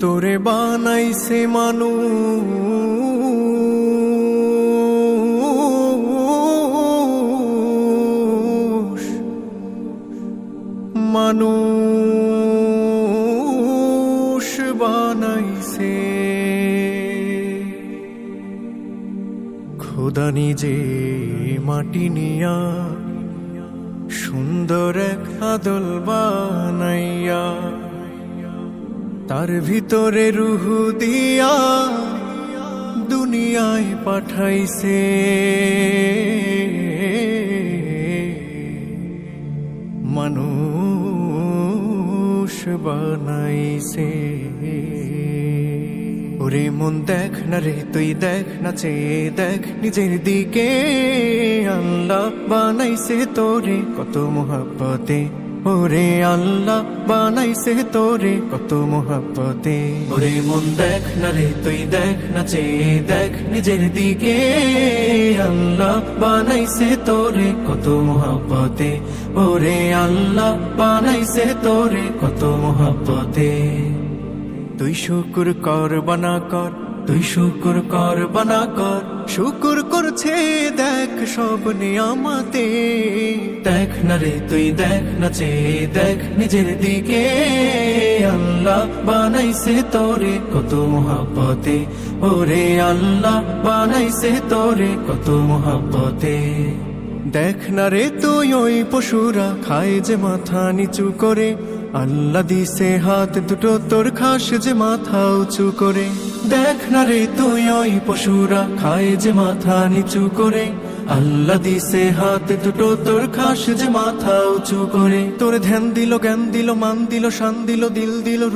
তোরে বানাইছে মানু মানুষ বানাইছে। খোদা নিজে মাটি নিয়া সুন্দর আদল বানাইয়া তার ভিতরে রুহু দিয়া দুনিয়ায় পাঠাইছে। মানুষ বানাইছে। ওরে মন দেখ না রে, তুই দেখ না চেয়ে দেখ নিজের দিকে। আল্লাহ বানাইছে তোরে কত মোহাব্বতে। ওরে আল্লাহ বানাইছে তোরে কত মোহাব্বতে। ওরে মন দেখ না রে তুই দেখ না চেয়ে দেখ নিজের দিকে। আল্লাহ বানাইছে তোরে কত মোহাব্বতে। ওরে আল্লাহ বানাইছে তোরে কত মোহাব্বতে। তুই শুকুর কর বানা কর তুই শুকুর কর বানা কর। শুকুর করছে, দেখ সব নিয়ামতে। দেখ না রে, তুই দেখ না চে, দেখ নিজের দিকে। আল্লাহ বানাইছে তোরে কত মোহাব্বতে। ওরে আল্লাহ বানাইছে তোরে কত মোহাব্বতে। দেখ না রে, তুই ওই পশুরা, খায় যে মাথা নিচু করে। আল্লাহ দিছে হাত দুটো, তোর খাস যে মাথা উঁচু করে। দেখ না রে তুই ওই পশুরা, খায় যে মাথা নিচু করে। আল্লাহ দিছে হাতে দুটো, তোর খাস যে মাথা উঁচু করে। তোর ধ্যান দিল, জ্ঞান দিল, মান দিল, শান দিল দিল দিল